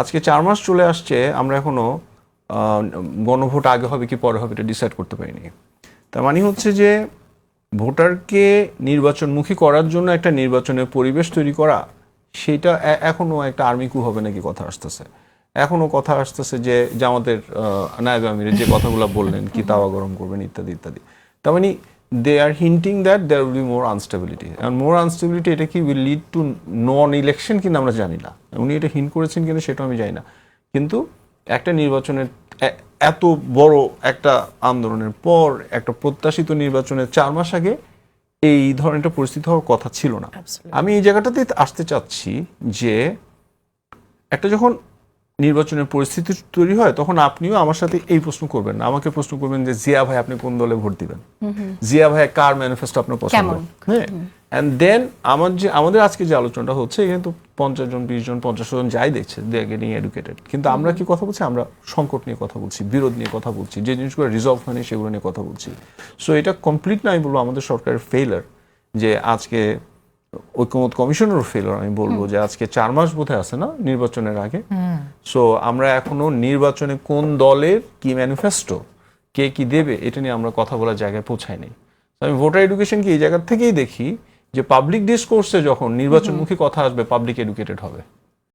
আজকে চার মাস চলে আসছে আমরা এখনও আহ, গণভোট আগে হবে কি পরে হবে এটা ডিসাইড করতে পারিনি। তার মানে হচ্ছে যে ভোটারকে নির্বাচনমুখী করার জন্য একটা নির্বাচনের পরিবেশ তৈরি করা সেটা এখনও একটা আর্মি কু হবে নাকি কথা আসতেছে। এখনও কথা আসতেছে যে যে আমাদের নায়ব আমিরের যে কথাগুলো বললেন কি তাওয়া গরম করবেন ইত্যাদি ইত্যাদি। তার মানে they are hinting that there will be more unstability R more unstability এটা কি will lead to non election কিনা আমরা জানি না। উনি এটা হিন্ট করেছেন কিনা সেটা আমি জানি না। কিন্তু একটা নির্বাচনের এত বড় একটা আন্দোলনের পর একটা প্রত্যাশিত নির্বাচনের চার মাস আগে এই ধরনের একটা পরিস্থিতি হওয়ার কথা ছিল না। আমি এই জায়গাটাতে আসতে চাচ্ছি যে একটা যখন নির্বাচনের পরিস্থিতি তৈরি হয় তখন আপনিও আমার সাথে এই প্রশ্ন করবেন না। আমাকে প্রশ্ন করবেন যে জিয়া ভাই আপনি কোন দলে ভোট দিবেন? জিয়া ভাই কার ম্যানিফেস্টো আপনার পছন্দ? হ্যাঁ। অ্যান্ড দেন আমার যে আমাদের আজকে যে আলোচনাটা হচ্ছে এখানে তো পঞ্চাশ জন বিশ জন পঞ্চাশ জন যাই দেখছে দে আর গেটিং এডুকেটেড কিন্তু আমরা কি কথা বলছি? আমরা সংকট নিয়ে কথা বলছি বিরোধ নিয়ে কথা বলছি যে জিনিসগুলো রিজলভ হয়নি সেগুলো নিয়ে কথা বলছি। সো এটা কমপ্লিট না আমি বলব আমাদের সরকারের ফেইলার যে আজকে ঐক্যমত কমিশনেরও ফেলার আমি বলব যে আজকে চার মাস বোধহয় আছে না নির্বাচনের আগে? সো আমরা এখনও নির্বাচনে কোন দলের কি ম্যানিফেস্টো কে কি দেবে, এটা নিয়ে আমরা কথা বলার জায়গায় পৌঁছায়নি আমি ভোটার এডুকেশনকে এই জায়গার থেকেই দেখি যে পাবলিক ডিসকোর্সে যখন নির্বাচনমুখী কথা আসবে পাবলিক এডুকেটেড হবে।